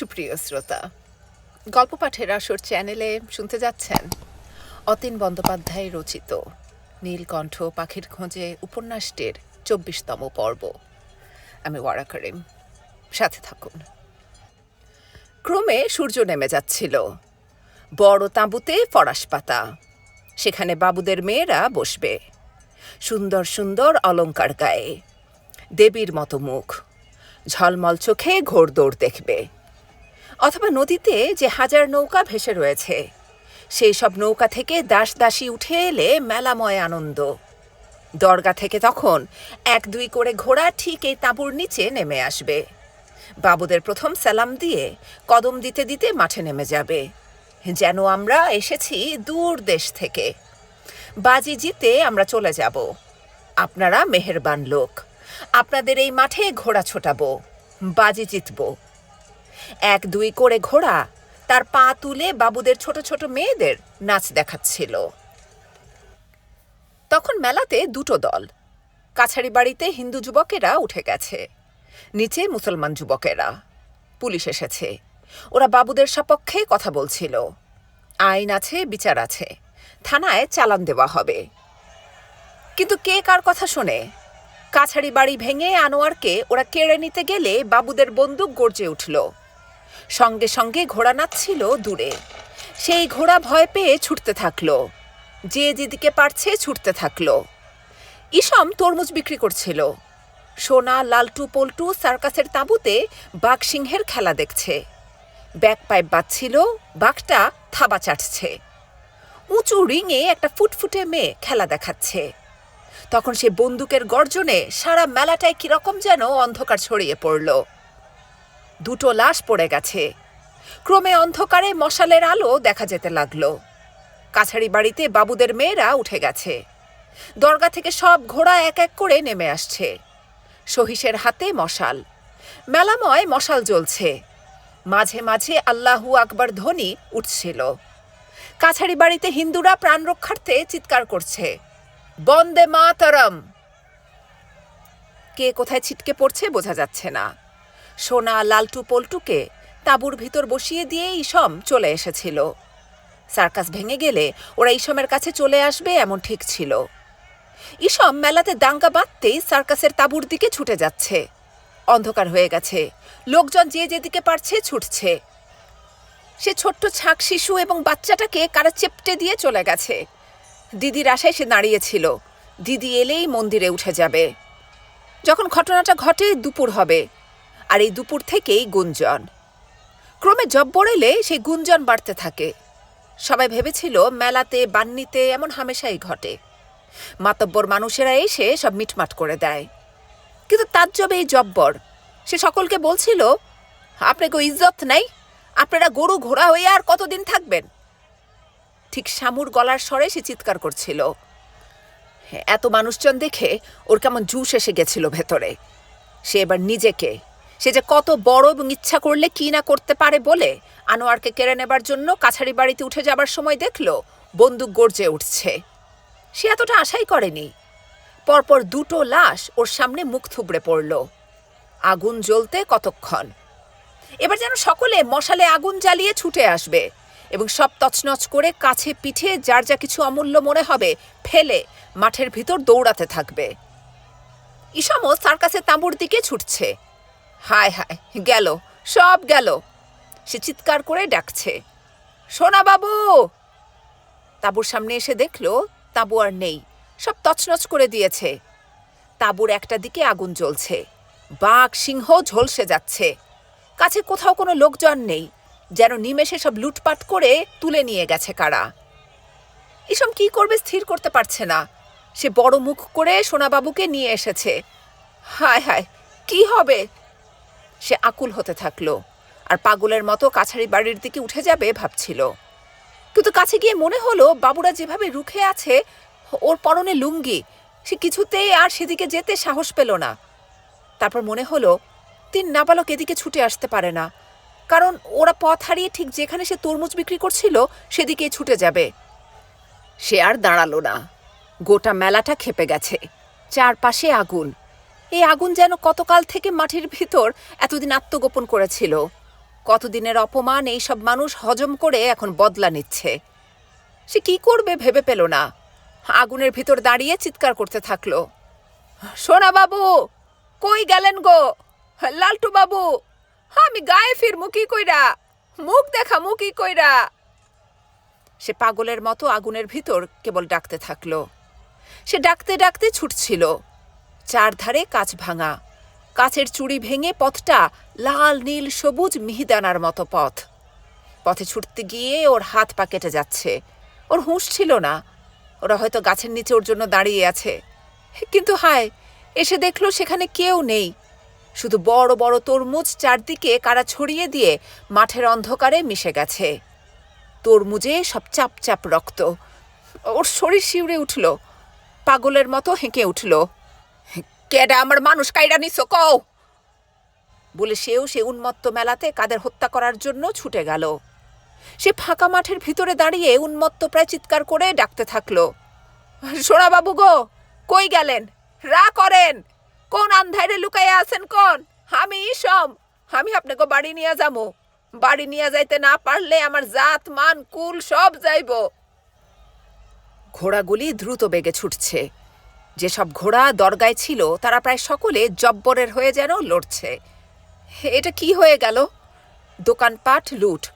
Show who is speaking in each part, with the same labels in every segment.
Speaker 1: সুপ্রিয় শ্রোতা, গল্প পাঠের আসর চ্যানেলে শুনতে যাচ্ছেন অতীন বন্দ্যোপাধ্যায় রচিত নীলকণ্ঠ পাখির খোঁজে উপন্যাসটির চব্বিশতম পর্ব। আমি ওয়ারা করিম, সাথে থাকুন। ক্রমে সূর্য নেমে যাচ্ছিল। বড় তাঁবুতে ফরাস পাতা, সেখানে বাবুদের মেয়েরা বসবে। সুন্দর সুন্দর অলংকার গায়ে, দেবীর মতো মুখ, ঝলমল চোখে ঘোড়দৌড় দেখবে। অথবা নদীতে যে হাজার নৌকা ভেসে রয়েছে। সেই সব নৌকা থেকে দাস দাসী উঠে এলে মেলাময় আনন্দ। দরগা থেকে তখন এক দুই করে ঘোড়া ঠিক এই তাঁবুর নিচে নেমে আসবে। বাবুদের প্রথম সালাম দিয়ে কদম দিতে দিতে মাঠে নেমে যাবে। যেন আমরা এসেছি দূর দেশ থেকে। বাজি জিতে আমরা চলে যাব। আপনারা মেহেরবান লোক। আপনাদের এই মাঠে ঘোড়া ছোটাবো। বাজি জিতব। এক দুই করে ঘোড়া, তার পা তুলে বাবুদের ছোট ছোট মেয়েদের নাচ দেখাচ্ছিল। তখন মেলাতে দুটো দল কাছারি বাড়িতে হিন্দু যুবকেরা উঠে গেছে, নিচে মুসলমান যুবকেরা। পুলিশ এসেছে, ওরা বাবুদের সপক্ষে কথা বলছিল। আইন আছে, বিচার আছে, থানায় চালান দেওয়া হবে। কিন্তু কে কার কথা শোনে? কাছারি বাড়ি ভেঙে আনোয়ারকে ওরা কেড়ে নিতে গেলে বাবুদের বন্দুক গর্জে উঠল। সঙ্গে সঙ্গে ঘোড়া নাচছিল দূরে। সেই ঘোড়া ভয় পেয়ে ছুটতে থাকল। যে যেদিকে পারছে ছুটতে থাকল। ইসম তরমুজ বিক্রি করছিল। সোনা, লালটু, পল্টু সার্কাসের তাঁবুতে বাঘ সিংহের খেলা দেখছে। ব্যাক পাইপ বাজছিল, বাঘটা থাবা চাটছে। উঁচু রিঙে একটা ফুটফুটে মেয়ে খেলা দেখাচ্ছে। তখন সে বন্দুকের গর্জনে সারা মেলাটায় কীরকম যেন অন্ধকার ছড়িয়ে পড়ল। দুটো লাশ পড়ে গেছে। ক্রমে অন্ধকারে মশালের আলো দেখা যেতে লাগল। কাছারি বাড়িতে বাবুদের মেয়েরা উঠে গেছে। দরগা থেকে সব ঘোড়া এক এক করে নেমে আসছে। সহিসের হাতে মশাল। মেলাময় মশাল জ্বলছে। মাঝে মাঝে আল্লাহু আকবার ধ্বনি উঠছিল। কাছারি বাড়িতে হিন্দুরা প্রাণ রক্ষার্থে চিৎকার করছে। বন্দে মাতরম! কে কোথায় ছিটকে পড়ছে বোঝা যাচ্ছে না। সোনা লালটু পল্টুকে তাঁবুর ভিতর বসিয়ে দিয়ে ইসম চলে এসেছিল। সার্কাস ভেঙে গেলে ওরা ইসমের কাছে চলে আসবে এমন ঠিক ছিল। ইসম মেলাতে দাঙ্গা বাঁধতেই সার্কাসের তাঁবুর দিকে ছুটে যাচ্ছে। অন্ধকার হয়ে গেছে। লোকজন যে যেদিকে পারছে ছুটছে। সে ছোট্ট ছাক শিশু এবং বাচ্চাটাকে কারা চেপটে দিয়ে চলে গেছে। দিদির আশায় সে দাঁড়িয়েছিল। দিদি এলেই মন্দিরে উঠে যাবে। যখন ঘটনাটা ঘটে, দুপুর হবে। আর এই দুপুর থেকেই গুঞ্জন। ক্রমে জব্বর এলে সেই গুঞ্জন বাড়তে থাকে। সবাই ভেবেছিল মেলাতে, বান্নিতে এমন হামেশাই ঘটে। মাতব্বর মানুষেরা এসে সব মিটমাট করে দেয়। কিন্তু তাজ্জব এই জব্বর সে সকলকে বলছিল, আপনাকে ইজ্জত নাই? আপনারা গরু ঘোড়া হয়ে আর কতদিন থাকবেন? ঠিক শামুর গলার স্বরে সে চিৎকার করছিল। এত মানুষজন দেখে ওর কেমন জুস এসে গেছিল ভেতরে। সে এবার নিজেকে সে যে কত বড় এবং ইচ্ছা করলে কি না করতে পারে বলে আনোয়ারকে কেড়ে নেবার জন্য কাছারি বাড়িতে উঠে যাবার সময় দেখল বন্দুক গর্জে উঠছে। সে এতটা আশাই করেনি। পরপর দুটো লাশ ওর সামনে মুখ থুবড়ে পড়ল। আগুন জ্বলতে কতক্ষণ? এবার যেন সকলে মশালে আগুন জ্বালিয়ে ছুটে আসবে এবং সব তছনছ করে কাছে পিঠে যার যা কিছু অমূল্য মনে হবে ফেলে মাঠের ভিতর দৌড়াতে থাকবে। ইসমও সার্কাসের তাঁবুর দিকে ছুটছে। হায় হায়, গেল, সব গেল। সে চিৎকার করে ডাকছে সোনা বাবু তাঁবুর সামনে এসে দেখল, তাঁবু আর নেই, সব তছনছ করে দিয়েছে। তাঁবুর একটা দিকে আগুন জ্বলছে, বাঘ, সিংহ ঝলসে যাচ্ছে। কাছে কোথাও কোনো লোকজন নেই, যেন নিমেষে সব লুটপাট করে তুলে নিয়ে গেছে কারা। এসব কি করবে স্থির করতে পারছে না, সে বড় মুখ করে সোনাবাবুকে নিয়ে এসেছে। হায় হায়, কি হবে? সে আকুল হতে থাকল। আর পাগলের মতো কাছারি বাড়ির দিকে উঠে যাবে ভাবছিল। কিন্তু কাছে গিয়ে মনে হলো বাবুরা যেভাবে রুখে আছে, ওর পরনে লুঙ্গি, সে কিছুতেই আর সেদিকে যেতে সাহস পেল না। তারপর মনে হলো তিন নাবালক এদিকে ছুটে আসতে পারে না। কারণ ওরা পথ হারিয়ে ঠিক যেখানে সে তরমুজ বিক্রি করছিল, সেদিকেই ছুটে যাবে। সে আর দাঁড়াল না। গোটা মেলাটা খেপে গেছে। চারপাশে আগুন। এই আগুন যেন কতকাল থেকে মাটির ভিতর এতদিন আত্মগোপন করেছিল। কতদিনের অপমান এই সব মানুষ হজম করে এখন বদলা নিচ্ছে। সে কি করবে ভেবে পেল না। আগুনের ভিতর দাঁড়িয়ে চিৎকার করতে থাকল। সোনা বাবু কই গেলেন গো? লালটু বাবু আমি গায়ে ফিরমু কি কইরা? মুখ দেখা মুখই কইরা? সে পাগলের মতো আগুনের ভিতর কেবল ডাকতে থাকল। সে ডাকতে ডাকতে ছুটছিল। চারধারে কাচ ভাঙা। কাচের চুড়ি ভেঙে পথটা লাল, নীল, সবুজ মিহিদানার মতো পথ। পথে ছুটতে গিয়ে ওর হাত পা কেটে যাচ্ছে। ওর হুঁশ ছিল না। ওরা হয়তো গাছের নিচে ওর জন্য দাঁড়িয়ে আছে। কিন্তু হায়, এসে দেখল সেখানে কেউ নেই। শুধু বড় বড় তরমুজ চারদিকে কারা ছড়িয়ে দিয়ে মাঠের অন্ধকারে মিশে গেছে। তরমুজে সব চাপ চাপ রক্ত। ওর শরীর শিউরে উঠল। পাগলের মতো হেঁকে উঠল। কেডা আমার মানুষ কাইরা নিছো, কও? বলে সেও সে উন্মত্ত মেলাতে কাদের হত্যা করার জন্য ছুটে গেল। সে ফাঁকা মাঠের ভিতরে দাঁড়িয়ে উন্মত্ত প্রায় চিৎকার করে ডাকতে থাকল। বাবু গো, কই গেলেন? রা করেন। কোন আন্ধারে লুকাইয়া আছেন কোন? আমি ইসম। আমি আপনাকে বাড়ি নিয়ে যাব বাড়ি নিয়ে যাইতে না পারলে আমার জাত, মান, কুল সব যাইব। ঘোড়াগুলি দ্রুত বেগে ছুটছে। যেসব ঘোড়া দরগায় ছিল, তারা প্রায় সকলে জব্বরের হয়ে যেন লড়ছে। এটা কি হয়ে গেল? দোকানপাট লুট।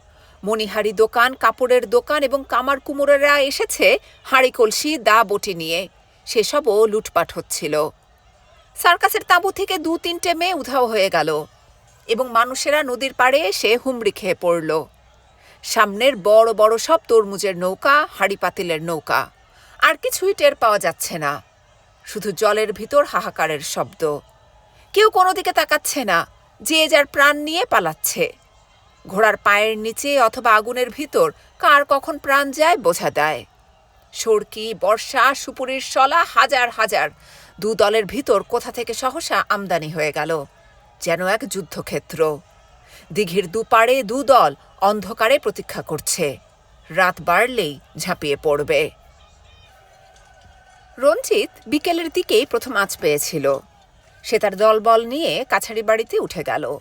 Speaker 1: মণিহারি দোকান, কাপড়ের দোকান এবং কামার কুমোরেরা এসেছে হাঁড়ি, কলসি, দা, বটি নিয়ে। সেসবও লুটপাট হচ্ছিল। সার্কাসের তাঁবু থেকে দু তিনটে মেয়ে উধাও হয়ে গেল এবং মানুষেরা নদীর পাড়ে এসে হুমড়ি খেয়ে পড়ল। সামনের বড় বড় সব তরমুজের নৌকা, হাড়ি পাতিলের নৌকা। আর কিছুই টের পাওয়া যাচ্ছে না। শুধু জলের ভিতর হাহাকারের শব্দ। কেউ কোনো দিকে তাকাচ্ছে না, যে যার প্রাণ নিয়ে পালাচ্ছে। ঘোড়ার পায়ের নিচে অথবা আগুনের ভিতর কার কখন প্রাণ যায় বোঝা দেয় সড়কি, বর্ষা, সুপুরির শলা হাজার হাজার। দু দলের ভিতর কোথা থেকে সহসা আমদানি হয়ে গেল। যেন এক যুদ্ধক্ষেত্র। দিঘির দুপাড়ে দু দল অন্ধকারে প্রতীক্ষা করছে। রাত বাড়লেই ঝাঁপিয়ে পড়বে। রঞ্জিত বিকেলের দিকেই প্রথম আঁচ পেয়েছিল। সে তার দলবল নিয়ে কাছারি বাড়িতে উঠে গেল।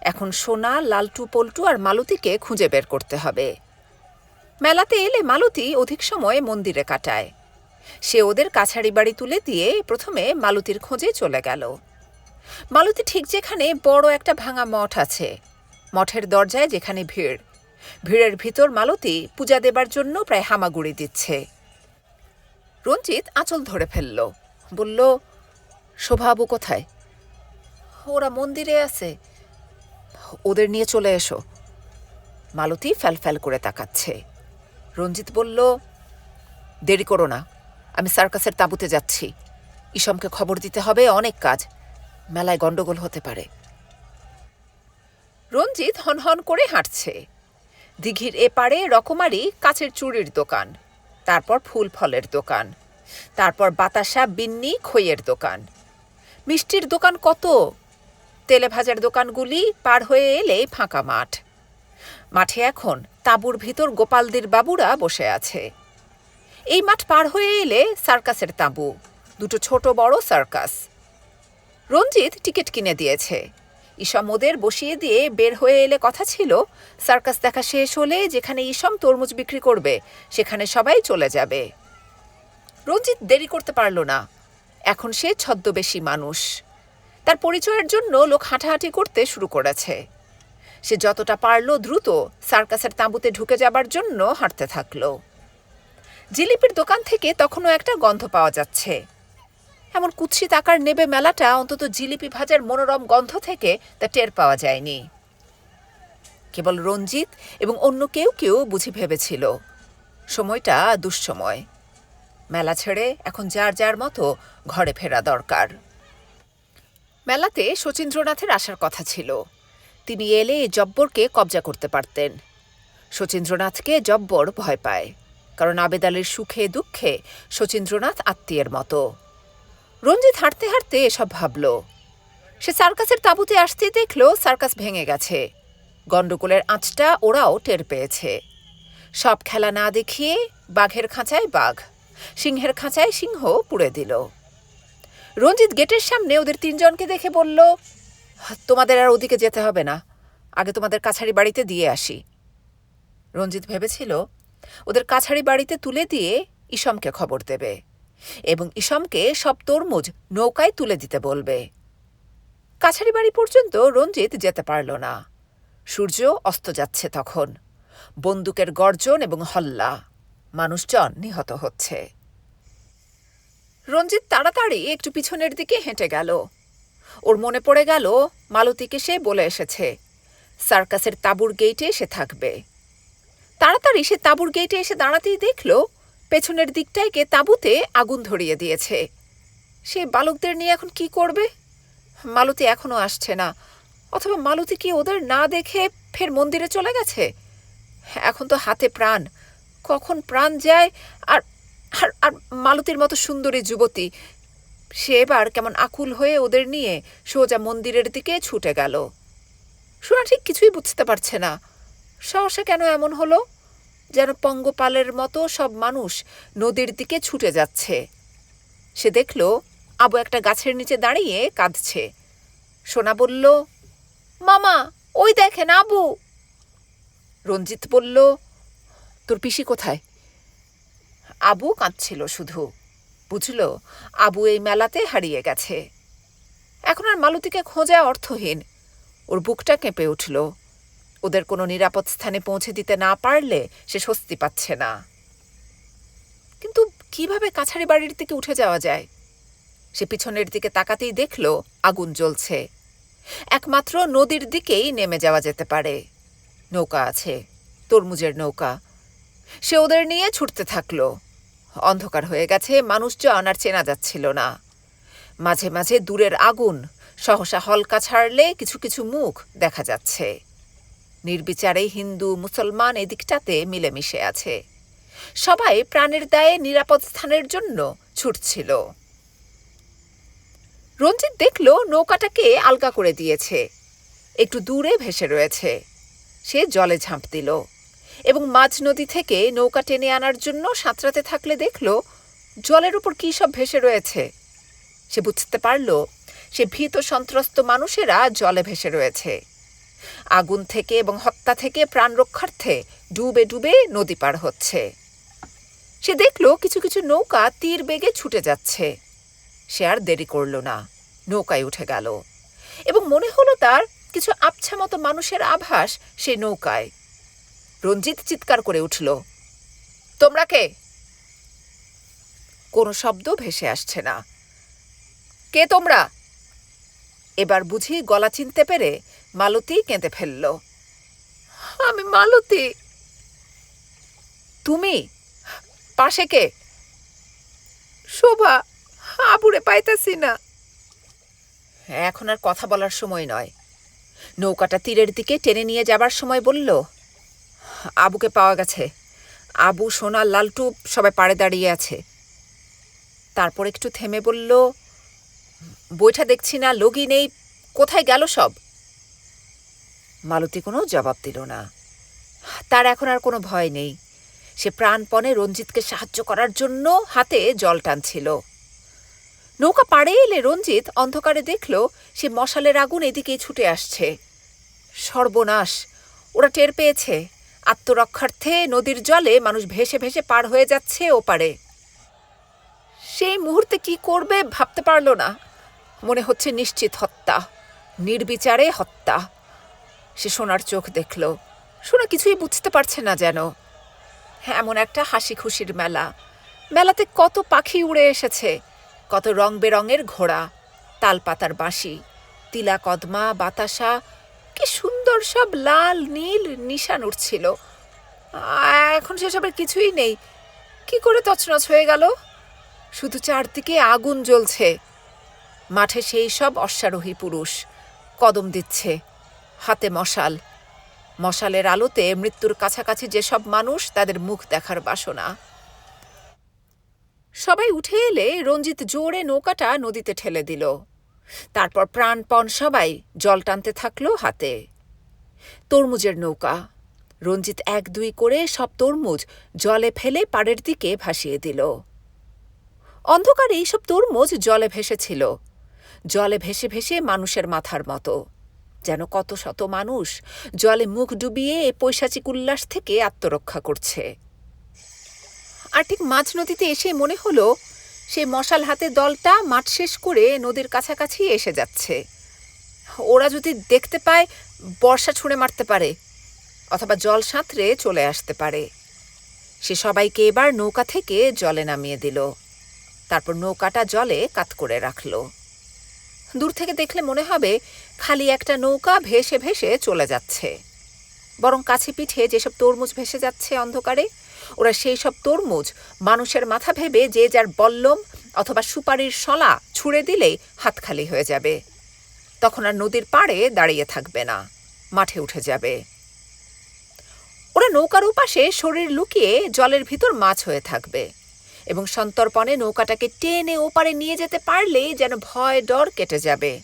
Speaker 1: এখন সোনা, লালটু, পল্টু আর মালতীকে খুঁজে বের করতে হবে। মেলাতে এলে মালতী অধিক সময় মন্দিরে কাটায়। সে ওদের কাছারি বাড়ি তুলে দিয়ে প্রথমে মালতীর খোঁজে চলে গেল। মালতী ঠিক যেখানে বড় একটা ভাঙা মঠ আছে। মঠের দরজায় যেখানে ভিড়। ভিড়ের ভিতর মালতী পূজা দেবার জন্য প্রায় হামাগুড়ি দিচ্ছে। রঞ্জিত আঁচল ধরে ফেলল। বলল, শোভাবু কোথায়? ওরা মন্দিরে আছে। ওদের নিয়ে চলে এসো। মালতী ফ্যাল করে তাকাচ্ছে। রঞ্জিত বলল, দেরি করো না, আমি সার্কাসের তাঁবুতে যাচ্ছি। ইসমকে খবর দিতে হবে, অনেক কাজ। মেলায় গন্ডগোল হতে পারে। রঞ্জিত হনহন করে হাঁটছে। দিঘির এপারে রকমারি কাছের চুড়ির দোকান। তারপর ফুল ফলের দোকান। তারপর বাতাসা বিন্নি খইয়ের দোকান। মিষ্টির দোকান কত? তেলে ভাজার দোকানগুলি পার হয়ে এলে ফাঁকা মাঠ। মাঠে এখন তাঁবুর ভিতর গোপালদের বাবুরা বসে আছে। এই মাঠ পার হয়ে এলে সার্কাসের তাঁবু, দুটো ছোট বড় সার্কাস। রঞ্জিত টিকিট কিনে দিয়েছে। ইসম ওদের বসিয়ে দিয়ে বের হয়ে এলে কথা ছিল, সার্কাস দেখা শেষ হলে যেখানে ইসম তরমুজ বিক্রি করবে, সেখানে সবাই চলে যাবে। রঞ্জিত দেরি করতে পারল না। এখন সে ছদ্মবেশী মানুষ। তার পরিচয়ের জন্য লোক হাঁটাহাঁটি করতে শুরু করেছে। সে যতটা পারল দ্রুত সার্কাসের তাঁবুতে ঢুকে যাবার জন্য হাঁটতে থাকল। জিলিপির দোকান থেকে তখনও একটা গন্ধ পাওয়া যাচ্ছে। এমন কুৎসিত আকার নেবে মেলাটা অন্তত জিলিপি ভাজার মনোরম গন্ধ থেকে তা টের পাওয়া যায়নি। কেবল রঞ্জিত এবং অন্য কেউ কেউ বুঝি ভেবেছিল। সময়টা দুঃসময়। মেলা ছেড়ে এখন যার যার মতো ঘরে ফেরা দরকার। মেলাতে শচীন্দ্রনাথের আসার কথা ছিল। তিনি এলে জব্বরকে কবজা করতে পারতেন। শচীন্দ্রনাথকে জব্বর ভয় পায়। কারণ আবেদালের সুখে দুঃখে শচীন্দ্রনাথ আত্মীয়ের মতো। রঞ্জিত হাঁটতে হাঁটতে এসব ভাবল। সে সার্কাসের তাঁবুতে আসতে দেখল সার্কাস ভেঙে গেছে। গণ্ডগোলের আঁচটা ওরাও টের পেয়েছে। সব খেলা না দেখিয়ে বাঘের খাঁচায় বাঘ, সিংহের খাঁচায় সিংহ পুড়ে দিল। রঞ্জিত গেটের সামনে ওদের তিনজনকে দেখে বলল, তোমাদের আর ওদিকে যেতে হবে না, আগে তোমাদের কাছারি বাড়িতে দিয়ে আসি। রঞ্জিত ভেবেছিল, ওদের কাছারি বাড়িতে তুলে দিয়ে ইসমকে খবর দেবে। এবং ইসমকে সব তরমুজ নৌকায় তুলে দিতে বলবে। কাছারি বাড়ি পর্যন্ত রঞ্জিত যেতে পারল না। সূর্য অস্ত যাচ্ছে তখন। বন্দুকের গর্জন এবং হল্লা। মানুষজন নিহত হচ্ছে। রঞ্জিত তাড়াতাড়ি একটু পিছনের দিকে হেঁটে গেল। ওর মনে পড়ে গেল, মালতীকে সে বলে এসেছে, সার্কাসের তাঁবুর গেইটে সে থাকবে। তাড়াতাড়ি সে তাঁবুর গেইটে এসে দাঁড়াতেই দেখল পেছনের দিকটায় কে তাঁবুতে আগুন ধরিয়ে দিয়েছে। সে বালকদের নিয়ে এখন কি করবে? মালতী এখনও আসছে না। অথবা মালতী কি ওদের না দেখে ফের মন্দিরে চলে গেছে? এখন তো হাতে প্রাণ। কখন প্রাণ যায়? আর আর আর মালতীর মতো সুন্দরী যুবতী, সে এবার কেমন আকুল হয়ে ওদের নিয়ে সোজা মন্দিরের দিকে ছুটে গেল। সোনা ঠিক কিছুই বুঝতে পারছে না। সহসা কেন এমন হলো? যেন পঙ্গপালের মতো সব মানুষ নদীর দিকে ছুটে যাচ্ছে। সে দেখল, আবু একটা গাছের নিচে দাঁড়িয়ে কাঁদছে। সোনা বলল, মামা, ওই দেখেন আবু। রঞ্জিত বলল, তোর পিসি কোথায়? আবু কাঁদছিল শুধু। বুঝল, আবু এই মেলাতে হারিয়ে গেছে। এখন আর মালতীকে খোঁজা অর্থহীন। ওর বুকটা কেঁপে উঠল। ওদের কোনো নিরাপদ স্থানে পৌঁছে দিতে না পারলে সে স্বস্তি পাচ্ছে না। কিন্তু কীভাবে কাছারি বাড়ির দিকে উঠে যাওয়া যায়? সে পিছনের দিকে তাকাতেই দেখল আগুন জ্বলছে। একমাত্র নদীর দিকেই নেমে যাওয়া যেতে পারে। নৌকা আছে, তরমুজের নৌকা। সে ওদের নিয়ে ছুটতে থাকল। অন্ধকার হয়ে গেছে, মানুষজন আর চেনা যাচ্ছিল না। মাঝে মাঝে দূরের আগুন, সহসা হলকা ছাড়লে কিছু কিছু মুখ দেখা যাচ্ছে। নির্বিচারে হিন্দু, মুসলমান এদিকটাতে মিলেমিশে আছে। সবাই প্রাণের দায়ে নিরাপদ স্থানের জন্য ছুটছিল। রঞ্জিত দেখল নৌকাটাকে আলগা করে দিয়েছে। একটু দূরে ভেসে রয়েছে। সে জলে ঝাঁপ দিল এবং মাঝ নদী থেকে নৌকা টেনে আনার জন্য সাঁতরাতে থাকলে দেখল, জলের উপর কী সব ভেসে রয়েছে? সে বুঝতে পারল, সে ভীত সন্ত্রস্ত মানুষেরা জলে ভেসে রয়েছে। আগুন থেকে এবং হত্যা থেকে প্রাণ রক্ষার্থে ডুবে ডুবে নদী পার হচ্ছে। সে দেখল কিছু কিছু নৌকা তীর বেগে ছুটে যাচ্ছে। সে আর দেরি করল না, নৌকায় উঠে গেল এবং মনে হলো তার কিছু আবছা মতো মানুষের আভাস সেই নৌকায়। রঞ্জিত চিৎকার করে উঠল, তোমরা কে? কোনো শব্দ ভেসে আসছে না। কে তোমরা? এবার বুঝি গলা চিনতে পেরে মালতী কেঁদে ফেলল। আমি মালতী। তুমি? পাশে কে? শোভা, আবুরে পাইতাছি না। এখন আর কথা বলার সময় নয়। নৌকাটা তীরের দিকে টেনে নিয়ে যাবার সময় বলল, আবুকে পাওয়া গেছে। আবু, সোনা, লালটু সবাই পাড়ে দাঁড়িয়ে আছে। তারপর একটু থেমে বলল বইটা দেখছি না, লগি নেই, কোথায় গেল সব? মালতী কোনো জবাব দিল না। তার এখন আর কোনো ভয় নেই। সে প্রাণপণে রঞ্জিতকে সাহায্য করার জন্য হাতে জল টানছিল। নৌকা পাড়ে এলে রঞ্জিত অন্ধকারে দেখল, সে মশালের আগুন এদিকেই ছুটে আসছে। সর্বনাশ, ওরা টের পেয়েছে। আত্মরক্ষার্থে নদীর জলে মানুষ ভেসে ভেসে পার হয়ে যাচ্ছে ওপারে। সেই মুহূর্তে কি করবে ভাবতে পারল না। মনে হচ্ছে নিশ্চিত হত্যা, নির্বিচারে হত্যা। সে সোনার চোখ দেখল। সোনা কিছুই বুঝতে পারছে না যেন। এমন একটা হাসি খুশির মেলা। মেলাতে কত পাখি উড়ে এসেছে, কত রং বেরঙের ঘোড়া, তালপাতার বাঁশি, তিলা কদমা, বাতাসা, কি সুন্দর সব লাল, নীল নিশান উঠছিল এখন সেসবের কিছুই নেই। কি করে তছনছ হয়ে গেল? শুধু চারদিকে আগুন জ্বলছে। মাঠে সেই সব অশ্বারোহী পুরুষ। কদম দিচ্ছে, হাতে মশাল। মশালের আলোতে মৃত্যুর কাছাকাছি যেসব মানুষ, তাদের মুখ দেখার বাসনা। সবাই উঠে এলে রঞ্জিত জোরে নৌকাটা নদীতে ঠেলে দিল। তারপর প্রাণপণ সবাই জল টানতে থাকল হাতে। তরমুজের নৌকা। রঞ্জিত এক দুই করে সব তরমুজ জলে ফেলে পাড়ের দিকে ভাসিয়ে দিল। অন্ধকারে এইসব তরমুজ জলে ভেসেছিল। জলে ভেসে ভেসে মানুষের মাথার মতো। যেন কত শত মানুষ জলে মুখ ডুবিয়ে এ পৈশাচিক উল্লাস থেকে আত্মরক্ষা করছে। আর ঠিক মাঝ নদীতে এসে মনে হলো সেই মশাল হাতে দলটা মাঠ শেষ করে নদীর কাছাকাছি এসে যাচ্ছে। ওরা যদি দেখতে পায়, বর্ষা ছুঁড়ে মারতে পারে, অথবা জল সাঁতরে চলে আসতে পারে। সে সবাইকে এবার নৌকা থেকে জলে নামিয়ে দিল। তারপর নৌকাটা জলে কাত করে রাখল। দূর থেকে দেখলে মনে হবে খালি একটা নৌকা ভেসে ভেসে চলে যাচ্ছে। বরং কাছে পিঠে যেসব তরমুজ ভেসে যাচ্ছে অন্ধকারে, ওরা সেই সব তরমুজ মানুষের মাথা ভেবে যে যার বল্লম অথবা সুপারির শলা ছুঁড়ে দিলেই হাত খালি হয়ে যাবে। তখন আর নদীর পাড়ে দাঁড়িয়ে থাকবে না, মাঠে উঠে যাবে। ওরা নৌকার উপাসে শরীর লুকিয়ে জলের ভিতর মাছ হয়ে থাকবে। এবং সন্তর্পণে নৌকাটাকে টেনে ওপারে নিয়ে যেতে পারলেই যেন ভয় ডর কেটে যাবে।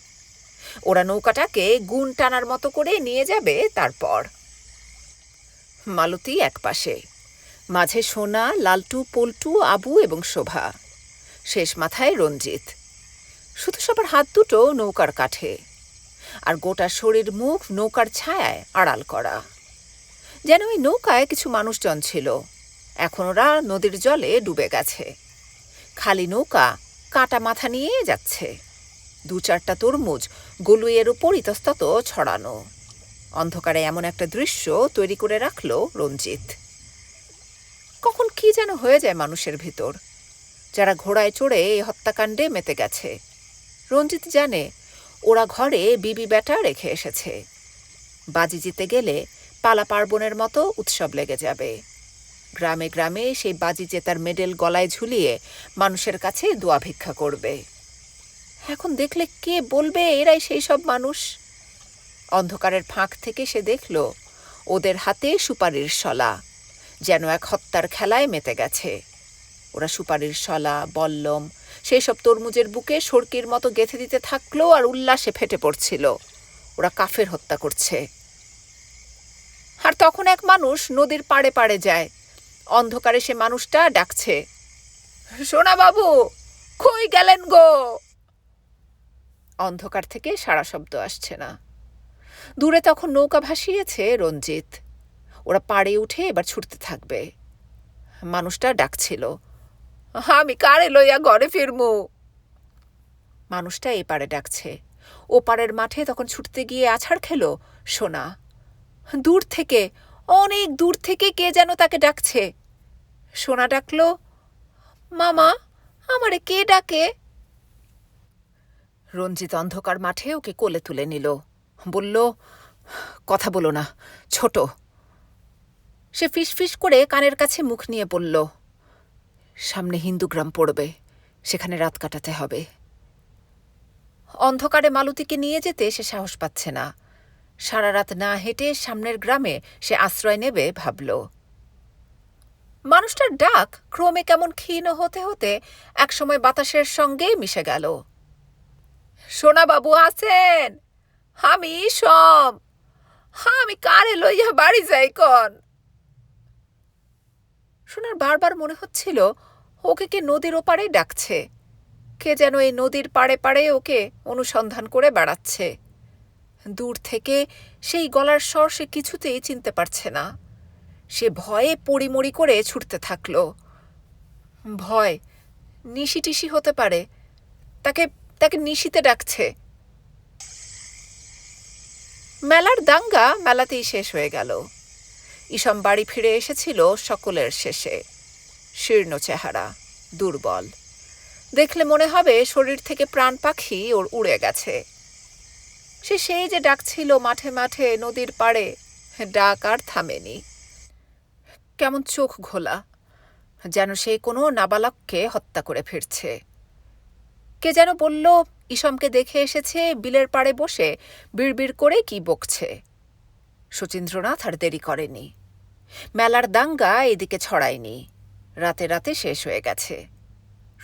Speaker 1: ওরা নৌকাটাকে গুণ টানার মতো করে নিয়ে যাবে তারপর। মালতী একপাশে মাঝে সোনা, লালটু, পল্টু, আবু এবং শোভা। শেষ মাথায় রঞ্জিত। শুধু সবার হাত দুটো নৌকার কাঠে। আর গোটা শরীর, মুখ নৌকার ছায়ায় আড়াল করা। যেন ওই নৌকায় কিছু মানুষজন ছিল। এখন ওরা নদীর জলে ডুবে গেছে। খালি নৌকা কাটা মাথা নিয়ে যাচ্ছে। দু চারটা তরমুজ গলুইয়ের উপর ইতস্তত ছড়ানো। অন্ধকারে এমন একটা দৃশ্য তৈরি করে রাখল রঞ্জিত। কখন কি যেন হয়ে যায় মানুষের ভিতর। যারা ঘোড়ায় চড়ে এই হত্যাকাণ্ডে মেতে গেছে। রঞ্জিত জানে, ওরা ঘরে বিবি ব্যাটা রেখে এসেছে। বাজি জিতে গেলে পালা পার্বণের মতো উৎসব লেগে যাবে। গ্রামে গ্রামে সেই বাজি জেতার মেডেল গলায় ঝুলিয়ে মানুষের কাছে দোয়া ভিক্ষা করবে। এখন দেখলে কে বলবে এরাই সেই সব মানুষ? অন্ধকারের ফাঁক থেকে সে দেখল, ওদের হাতে সুপারির শলা, যেন এক হত্যার খেলায় মেতে গেছে। ওরা সুপারির শলা, বল্লম, সেই সব তরমুজের বুকে সড়কির মতো গেঁথে দিতে থাকল আর উল্লাসে ফেটে পড়ছিল। ওরা কাফের হত্যা করছে। আর তখন এক মানুষ নদীর পাড়ে পাড়ে যায় অন্ধকারে সে মানুষটা ডাকছে। সোনা বাবু কই গেলেন গো? অন্ধকার থেকে সারা শব্দ আসছে না। দূরে তখন নৌকা ভাসিয়েছে রঞ্জিত। ওরা পাড়ে উঠে এবার ছুটতে থাকবে। মানুষটা ডাকছিল, আমি কারে লইয়া ঘরে ফিরমু? মানুষটা এপারে ডাকছে। ও পাড়ের মাঠে তখন ছুটতে গিয়ে আছাড় খেলো সোনা। দূর থেকে অনেক দূর থেকে কে যেন তাকে ডাকছে। সোনা ডাকলো, মামা, আমারে কে ডাকে? রঞ্জিত অন্ধকার মাঠে ওকে কোলে তুলে নিল। বলল, কথা বলো না, ছোট। সে ফিসফিস করে কানের কাছে মুখ নিয়ে বলল, সামনে হিন্দু গ্রাম পড়বে, সেখানে রাত কাটাতে হবে। অন্ধকারে মালতীকে নিয়ে যেতে সে সাহস পাচ্ছে না। সারা রাত না হেঁটে সামনের গ্রামে সে আশ্রয় নেবে ভাবল। মানুষটার ডাক ক্রমে কেমন ক্ষীণ হতে হতে একসময় বাতাসের সঙ্গে মিশে গেল। সোনাবাবু আছেন? আমি সম আমি কারে লইয়া বাড়ি যাই কন? সোনার বারবার মনে হচ্ছিল ওকে কে নদীর ওপারে ডাকছে। কে যেন এই নদীর পাড়ে পাড়ে ওকে অনুসন্ধান করে বেড়াচ্ছে। দূর থেকে সেই গলার স্বর সে কিছুতেই চিনতে পারছে না। সে ভয়ে পড়িমড়ি করে ছুটতে থাকল। ভয় নিশি টিসি হতে পারে। তাকে তাকে নিশিতে ডাকছে। মেলার দাঙ্গা মেলাতেই শেষ হয়ে গেল। ইসম বাড়ি ফিরে এসেছিল সকলের শেষে। শীর্ণ চেহারা, দুর্বল। দেখলে মনে হবে শরীর থেকে প্রাণ পাখি ওর উড়ে গেছে। সে সেই যে ডাকছিল মাঠে মাঠে নদীর পাড়ে, ডাক আর থামেনি। কেমন চোখ ঘোলা, যেন সে কোনো নাবালককে হত্যা করে ফিরছে। কে যেন বলল, ইসমকে দেখে এসেছে, বিলের পাড়ে বসে, বিড়বিড় করে কি বকছে? শচীন্দ্রনাথ আর দেরি করেনি। মেলার দাঙ্গা এদিকে ছড়ায়নি। রাতে রাতে শেষ হয়ে গেছে।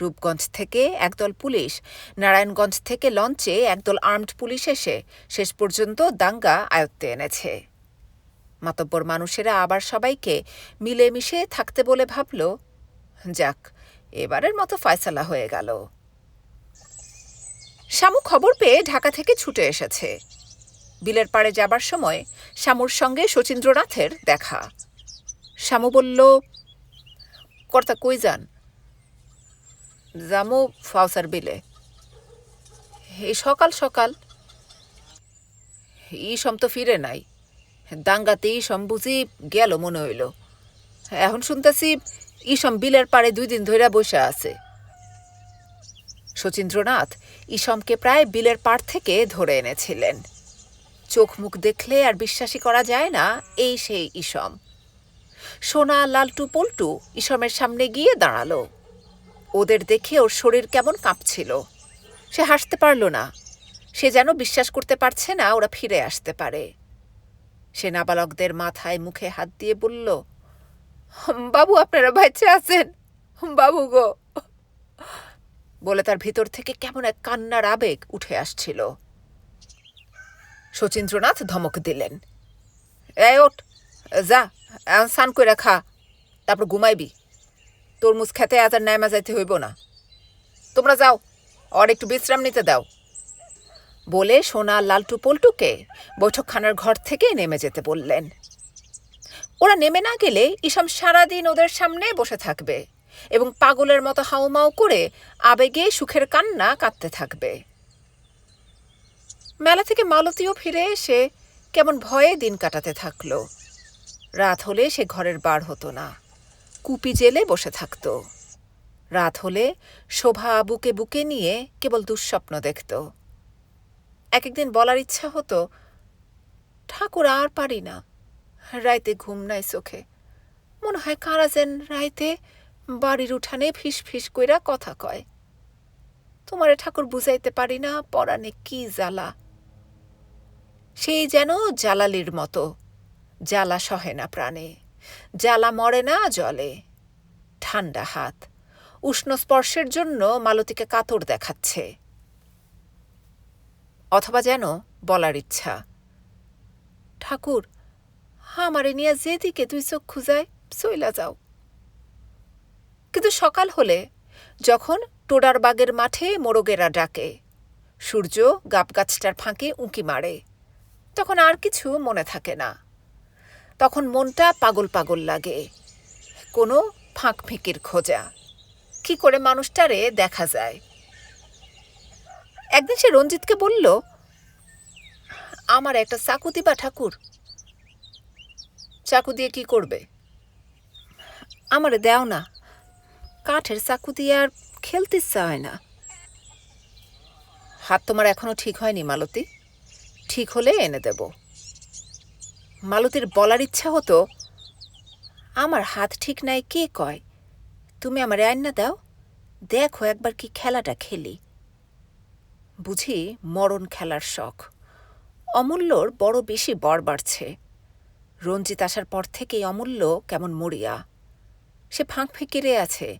Speaker 1: রূপগঞ্জ থেকে একদল পুলিশ, নারায়ণগঞ্জ থেকে লঞ্চে একদল আর্মড পুলিশ এসে শেষ পর্যন্ত দাঙ্গা আয়ত্তে এনেছে। মাতব্বর মানুষেরা আবার সবাইকে মিলেমিশে থাকতে বলে ভাবল, যাক, এবারের মতো ফয়সালা হয়ে গেল। শামু খবর পেয়ে ঢাকা থেকে ছুটে এসেছে। বিলের পাড়ে যাবার সময় শামুর সঙ্গে শচীন্দ্রনাথের দেখা। শামু বলল, কর্তা কই যান? যামু ফাউসার বিলে। এই সকাল সকাল ইসম তো ফিরে নাই। দাঙ্গাতে ইসম বুঝি গেল মনে হইল। এখন শুনতেছি ইসম বিলের পাড়ে দুই দিন ধইরা বসে আছে। শচীন্দ্রনাথ ইসমকে প্রায় বিলের পাড় থেকে ধরে এনেছিলেন। চোখ মুখ দেখলে আর বিশ্বাসই করা যায় না, এই সেই ইসম সোনা, লালটু, পল্টু ইসমের সামনে গিয়ে দাঁড়াল। ওদের দেখে ওর শরীর কেমন কাঁপছিল। সে হাসতে পারল না। সে যেন বিশ্বাস করতে পারছে না, ওরা ফিরে আসতে পারে। সে নাবালকদের মাথায় মুখে হাত দিয়ে বলল, বাবু, আপনারা বাচ্চা আছেন? বাবু গো। বলে তার ভিতর থেকে কেমন এক কান্নার আবেগ উঠে আসছিল। শচীন্দ্রনাথ ধমক দিলেন, এই ওঠ, যা স্নান করে খা, তারপর ঘুমাইবি। তরমুজ খেতে আজ আর ন্যায়মা যাইতে হইব না। তোমরা যাও, আর একটু বিশ্রাম নিতে দাও। বলে সোনা লালটু পল্টুকে বৈঠকখানার ঘর থেকে নেমে যেতে বললেন। ওরা নেমে না গেলে ইসম সারাদিন ওদের সামনে বসে থাকবে এবং পাগলের মতো হাউমাউ করে আবেগে সুখের কান্না কাঁদতে থাকবে। মেলা থেকে মালতীও ফিরে এসে কেমন ভয়ে দিন কাটাতে থাকল। রাত হলে সে ঘরের বার হতো না। কুপি জেলে বসে থাকত। রাত হলে শোভা বুকে বুকে নিয়ে কেবল দুঃস্বপ্ন দেখত। এক একদিন বলার ইচ্ছা হতো, ঠাকুর আর পারি না, রাইতে ঘুম নাই চোখে। মনে হয় কারা যেন রাইতে বাড়ির উঠানে ফিস ফিস কইরা কথা কয়। তোমারে ঠাকুর বুঝাইতে পারি না পরাণে কি জ্বালা। সেই যেন জ্বালালির মতো, জ্বালা সহে না প্রাণে। জ্বালা মরে না জলে। ঠান্ডা হাত। উষ্ণ স্পর্শের জন্য মালতীকে কাতর দেখাচ্ছে। অথবা যেন বলার ইচ্ছা। ঠাকুর, আমারে নিয়ে যেদিকে তুই চোখ খুঁজায় সইলা যাও। কিন্তু সকাল হলে যখন টোডার বাগের মাঠে মোরগেরা ডাকে, সূর্য গাবগাছটার ফাঁকে উঁকি মারে, তখন আর কিছু মনে থাকে না। তখন মনটা পাগল পাগল লাগে। কোনো ফাঁক ফিকির খোঁজা। কি করে মানুষটারে দেখা যায়? একদিন সে রঞ্জিতকে বলল, আমার একটা চাকু দিবা ঠাকুর। চাকু দিয়ে কি করবে? আমারে দেও না। কাঠের চাকু দিয়ে আর খেলতে ইচ্ছা হয় না। হাত তোমার এখনও ঠিক হয়নি মালতী। ঠিক হলে এনে দেব। মালতীর বলার ইচ্ছা হতো, আমার হাত ঠিক নাই, কে কয়? তুমি আমার আইনা দাও। দেখো একবার কি খেলাটা খেলি। বুঝি মরণ খেলার শখ। অমূল্যর বড় বেশি বর বাড়ছে। রঞ্জিত আসার পর থেকেই অমূল্য কেমন মরিয়া। সে ফাঁক ফেঁকিরে আছে।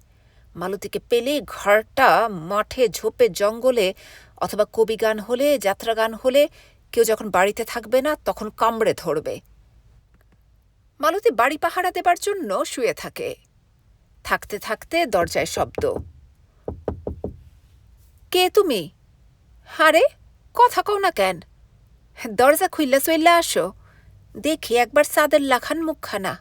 Speaker 1: মালতীকে পেলে ঘরটা মাঠে ঝোপে জঙ্গলে অথবা কবি গান হলে যাত্রা গান হলে কেউ যখন বাড়িতে থাকবে না, তখন কামড়ে ধরবে। মালতী বাড়ি পাহারা দেবার জন্য শুয়ে থাকে। থাকতে থাকতে দরজায় শব্দ। কে তুমি? হারে কথা কও না কেন? দরজা খুইল্লা চইল্লা আসো। দেখি একবার সাদের লাখান মুখখানা।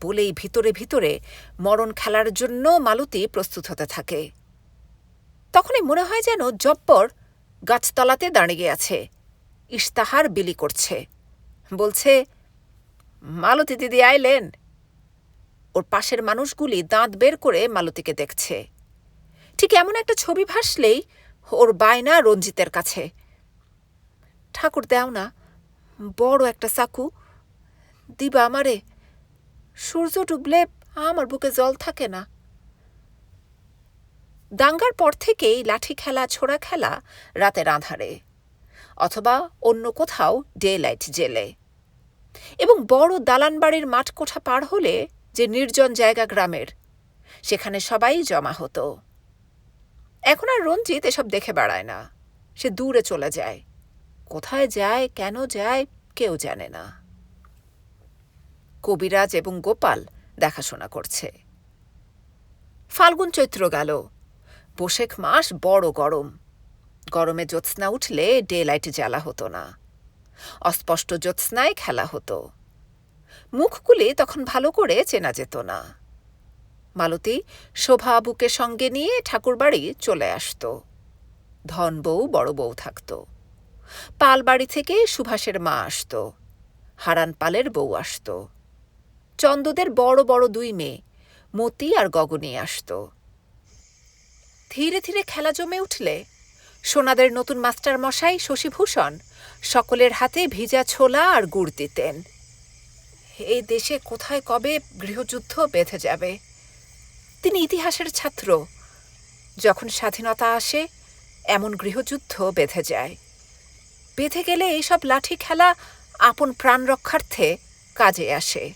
Speaker 1: বলেই ভিতরে ভিতরে মরণ খেলার জন্য মালতী প্রস্তুত হতে থাকে। তখনই মনে হয় যেন জব্বর গাছতলাতে দাঁড়িয়ে আছে। ইশতাহার বিলি করছে। বলছে মালতী দিদি আইলেন। ওর পাশের মানুষগুলি দাঁত বের করে মালতীকে দেখছে। ঠিক এমন একটা ছবি ভাসলেই ওর বায়না রঞ্জিতের কাছে। ঠাকুর দেও না, বড় একটা চাকু, দিবা আমারে। সূর্য ডুবলে আমার বুকে জল থাকে না। দাঙ্গার পর থেকেই লাঠি খেলা, ছোড়া খেলা রাতের আধারে। অথবা অন্য কোথাও ডে লাইট জেলে এবং বড় দালান বাড়ির মাঠ কোঠা পার হলে যে নির্জন জায়গা গ্রামের, সেখানে সবাই জমা হতো। এখন আর রঞ্জিত এসব দেখে বেড়ায় না। সে দূরে চলে যায়। কোথায় যায়, কেন যায়, কেউ জানে না। কবিরাজ এবং গোপাল দেখাশোনা করছে। ফাল্গুন চৈত্র গেল। বসেক মাস বড় গরম। গরমে জ্যোৎস্না উঠলে ডে লাইট জ্বালা হতো না। অস্পষ্ট জ্যোৎস্নায় খেলা হতো। মুখগুলি তখন ভালো করে চেনা যেত না। মালতী শোভা বুকে সঙ্গে নিয়ে ঠাকুরবাড়ি চলে আসত। ধন বউ, বড় বউ থাকত। পাল বাড়ি থেকে সুভাষের মা আসত। হারান পালের বউ আসত। চন্দদের বড় বড় দুই মেয়ে, মতি আর গগনী আসত। ধীরে ধীরে খেলা জমে উঠলে সোনাদের নতুন মাস্টার মশাই শশীভূষণ সকলের হাতে ভিজা ছোলা আর গুড় দিতেন। এই দেশে কোথায় কবে গৃহযুদ্ধ বেঁধে যাবে? তিনি ইতিহাসের ছাত্র। যখন স্বাধীনতা আসে, এমন গৃহযুদ্ধ বেঁধে যায়। বেঁধে গেলে এইসব লাঠি খেলা আপন প্রাণ রক্ষার্থে কাজে আসে।